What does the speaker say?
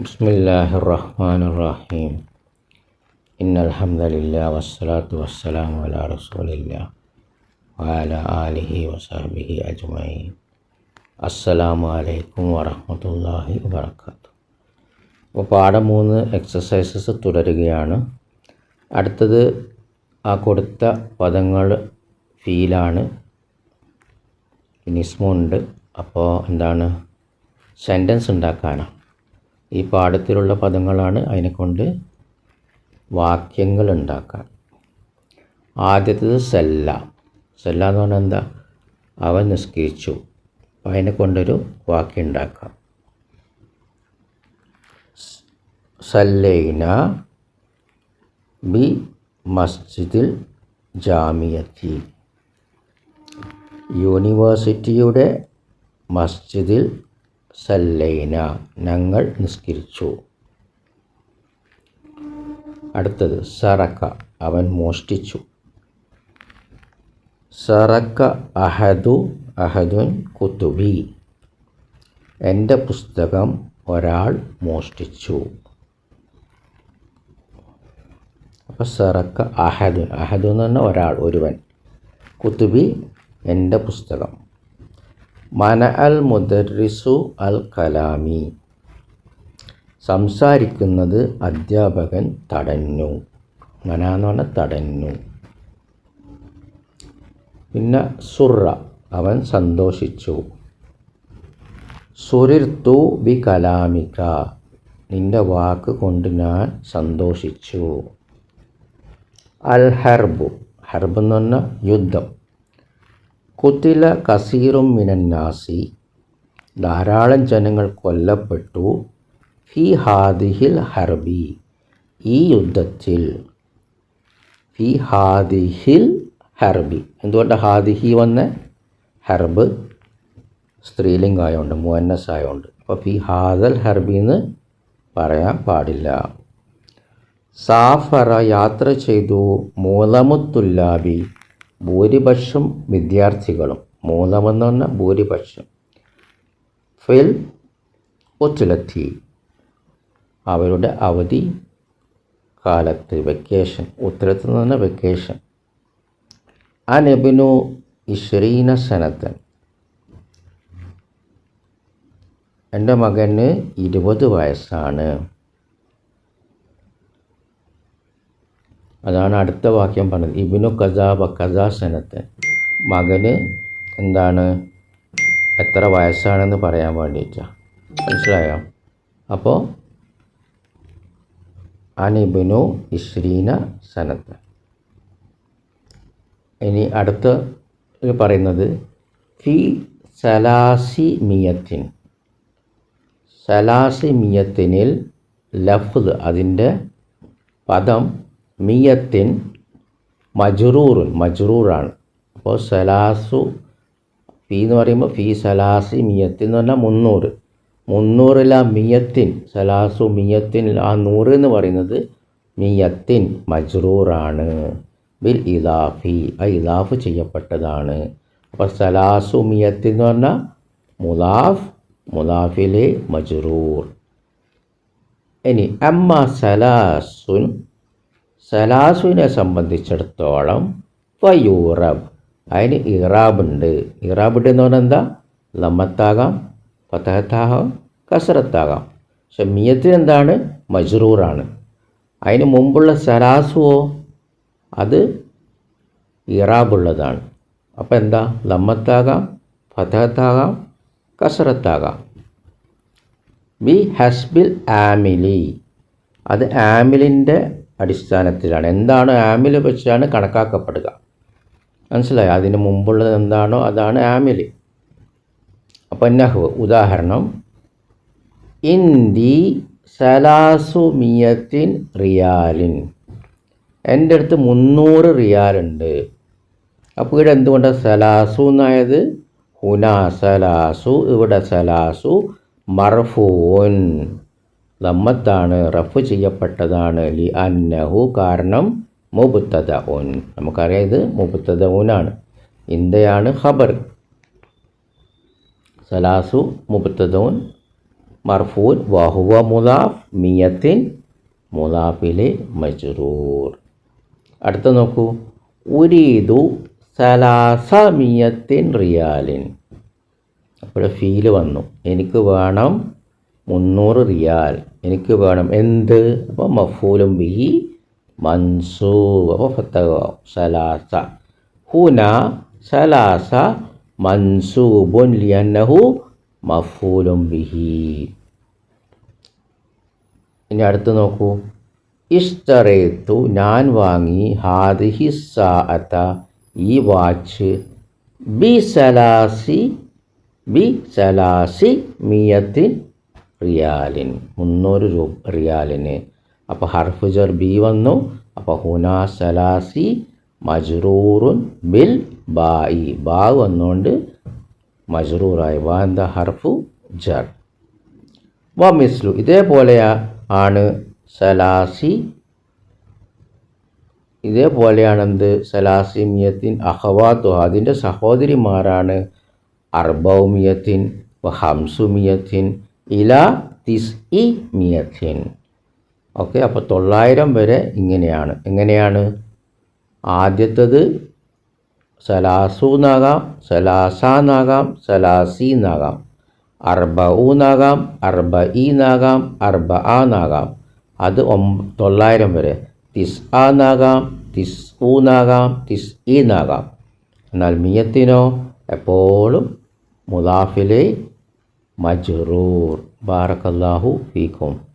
بسم الله الرحمن الرحيم إن الحمد لله والصلاة والسلام على رسول الله وعلى آله وصحبه أجمعين അസ്സലാമു അലൈക്കും വറഹമത്തല്ലാഹി വബർക്കാത്തു അപ്പോൾ പാഠം മൂന്ന് എക്സസൈസസ് തുടരുകയാണ് അടുത്തത് ആ കൊടുത്ത പദങ്ങൾ ഫീലാണ് നിസ്മുണ്ട് അപ്പോൾ എന്താണ് സെൻറ്റൻസ് ഉണ്ടാക്കാനാണ് ഈ പാഠത്തിലുള്ള പദങ്ങളാണ് അതിനെക്കൊണ്ട് വാക്യങ്ങൾ ഉണ്ടാക്കാൻ ആദ്യത്തേത് സെല്ല. സെല്ല എന്ന് പറഞ്ഞാൽ എന്താ? അവൻ നിസ്കരിച്ചു. അപ്പോൾ അതിനെ കൊണ്ടൊരു വാക്യം ഉണ്ടാക്കാം സല്ലൈന ബി മസ്ജിദിൽ ജാമിയത്തി. യൂണിവേഴ്സിറ്റിയുടെ മസ്ജിദിൽ സല്ലൈന. ഞങ്ങൾ നിസ്കരിച്ചു. അടുത്തത് സറക്ക. അവൻ മോഷ്ടിച്ചു. സറക്ക അഹദു അഹദുൻ കുത്തുബി എന്റെ പുസ്തകം ഒരാൾ മോഷ്ടിച്ചു. അപ്പോൾ സറക്ക അഹദുൻ. അഹദു എന്ന് പറഞ്ഞാൽ ഒരാൾ ഒരുവൻ. കുത്തുബി എന്റെ പുസ്തകം. മന അൽ മുദറിസു അൽ കലാമി. സംസാരിക്കുന്നത് അധ്യാപകൻ തടഞ്ഞു. മന എന്ന് പറഞ്ഞാൽ തടഞ്ഞു. പിന്നെ സുറ അവൻ സന്തോഷിച്ചു. സുരിർത്തു ബി കലാമിക നിന്റെ വാക്ക് കൊണ്ട് ഞാൻ സന്തോഷിച്ചു. അൽ ഹർബു ഹർബ് എന്ന് പറഞ്ഞാൽ യുദ്ധം. കുത്തില കസീറും മിനന്നാസി. ധാരാളം ജനങ്ങൾ കൊല്ലപ്പെട്ടു. ഫി ഹാദിഹിൽ ഹർബി. ഈ യുദ്ധത്തിൽ ഫി ഹാദിഹിൽ ഹർബി. എന്തുകൊണ്ട് ഹാദിഹി വന്ന? ഹർബ് സ്ത്രീലിംഗായോണ്ട് മുവന്നസ് ആയോണ്ട് അപ്പോൾ ഫി ഹാദൽ ഹർബി എന്ന് പറയാൻ പാടില്ല. സാഫറ യാത്ര ചെയ്തു മൂലമുത്തുല്ലാബി. ഭൂരിപക്ഷം വിദ്യാർത്ഥികളും മൂന്നാമെന്ന് പറഞ്ഞാൽ ഭൂരിപക്ഷം ഫിൽ ഒത്തുലത്തി അവരുടെ അവധി കാലത്ത് വെക്കേഷൻ ഉത്തരത്തിൽ നിന്ന് വെക്കേഷൻ ആ നബിനു ഇഷ്രീന സനത്തൻ എന്റെ മകന് ഇരുപത് വയസ്സാണ്. അതാണ് അടുത്ത വാക്യം പറഞ്ഞത്. ഇബിനു കസാബ കസാ സനത്തൻ മകന് എന്താണ്? എത്ര വയസ്സാണെന്ന് പറയാൻ വേണ്ടിയിട്ടാണ് മനസ്സിലായോ? അപ്പോൾ അനിബിനു ഇശ്രീന സനത്ത്. ഇനി അടുത്ത പറയുന്നത് ഫി സലാസി മിയത്തിൻ സലാസി മിയത്തിനിൽ ലഫ്ദ് അതിന്റെ പദം മിയത്തിൻ മജുറൂറുൻ മജുറൂറാണ്. അപ്പോൾ സലാസു ഫീ എന്ന് പറയുമ്പോൾ ഫീ സലാസി മിയത്തിൻ എന്ന് പറഞ്ഞാൽ മുന്നൂറ്. മുന്നൂറില മിയത്തിൻ സലാസു മിയത്തിൻ ആ നൂറ് എന്ന് പറയുന്നത് മിയത്തിൻ മജ്റൂറാണ്. ബിൽ ഇദാഫി ആ ഇദാഫ് ചെയ്യപ്പെട്ടതാണ്. അപ്പോൾ സലാസു മിയത്തിൻ എന്ന് പറഞ്ഞാൽ മുലാഫ് മുലാഫിലെ മജ്റൂർ. ഇനി അമ്മ സലാസുൻ സലാസുവിനെ സംബന്ധിച്ചിടത്തോളം ഫയൂറബ് അതിന് ഇറാബുണ്ട്. ഇറാബുണ്ട് എന്ന് പറഞ്ഞാൽ എന്താ? ലമ്മത്താകാം ഫതഹത്താകാം കസറത്താകാം. പക്ഷെ മിയത്തിന് എന്താണ്? മജ്റൂറാണ്. അതിന് മുമ്പുള്ള സലാസുവോ? അത് ഇറാബുള്ളതാണ്. അപ്പോൾ എന്താ? ലമ്മത്താകാം ഫതഹത്താകാം കസറത്താകാം. ബി ഹസ്ബിൽ ആമിലി. അത് ആമിലിന്റെ അടിസ്ഥാനത്തിലാണ്. എന്താണോ ആമിൽ വെച്ചാണ് കണക്കാക്കപ്പെടുക. മനസ്സിലായി? അതിന് മുമ്പുള്ളത് എന്താണോ അതാണ് ആമിൽ അപ്പം നഹ്വ് ഉദാഹരണം. ഇന്ദി സലാസുമിയത്തിൻ റിയാലിൻ. എന്റെ അടുത്ത് മുന്നൂറ് റിയാലുണ്ട്. അപ്പോൾ ഇവിടെ എന്തുകൊണ്ടാണ് സലാസു എന്നായത്? ഹുന സലാസു ഇവിടെ സലാസു മർഫൂൻ. ലമ്മത്താണ് റഫ് ചെയ്യപ്പെട്ടതാണ് ലി അന്നഹു കാരണം മുബുത്തത ഉൻ നമുക്കറിയാം ഇത് മുബുത്തത ഊനാണ് ഇന്ത്യയാണ് ഖബർ. സലാസു മുബത്തദൂൻ മർഫൂൻ വഹുവ മുദാഫ് മിയത്തിൻ മുദാഫിലെ മജ്റൂർ. അടുത്ത നോക്കൂ. ഉരീദു സലാസ മിയത്തിൻ റിയാലിൻ. അപ്പോൾ ഫീൽ വന്നു. എനിക്ക് വേണം മുന്നൂറ് റിയാൽ. എനിക്ക് വേണം. എന്ത്? അപ്പോൾ മഫൂലും ബിഹി മൻസൂബ്. അപ്പോൾ സലാസ. ഹുന സലാസ മൻസൂബുൻ ലിയന്നഹു മഫൂലും ബിഹി. ഇനി അടുത്ത് നോക്കൂ. ഇഷ്ടറേത്തു ഞാൻ വാങ്ങി ഹാദിഹി സാഅത്ത ഈ വാച്ച് ബി സലാസി ബി സലാസി മിയത്തിൻ റിയാലിൻ മുന്നൂറ് രൂ റിയാലിന്. അപ്പോൾ ഹർഫുജർ ബി വന്നു. അപ്പോൾ ഹുനാ സലാസി മജ്റൂറുൻ ബിൽ ബായി. ബാ വന്നുകൊണ്ട് മജ്റൂറായി. വാ എന്താ? ഹർഫു ജർ. വ മിസ്ലു. ഇതേപോലെ ആണ് സലാസി. ഇതേപോലെയാണ് എന്ത് സലാസി മിയത്തിൻ അഹവാത്തു. അതിന്റെ സഹോദരിമാരാണ് അർബൗമിയത്തിൻ ഹംസുമിയത്തിൻ ഇല തിസ് ഇ മിയത്തിൻ. ഓക്കെ അപ്പോൾ തൊള്ളായിരം വരെ ഇങ്ങനെയാണ്. എങ്ങനെയാണ്? ആദ്യത്തത് സലാസൂന്നാകാം സലാസാന്നാകാം സലാസീന്നാകാം. അർബഊന്നാകാം അർബ ഈന്നാകാം അർബ ആന്നാകാം അത് ഒമ്പ തൊള്ളായിരം വരെ. തിസ് ആന്നാകാം തിസ് ഊന്നാകാം തിസ് ഈന്നാകാം. എന്നാൽ മിയത്തിനോ എപ്പോഴും മുദാഫിലെ majrur. Barakallahu fikum.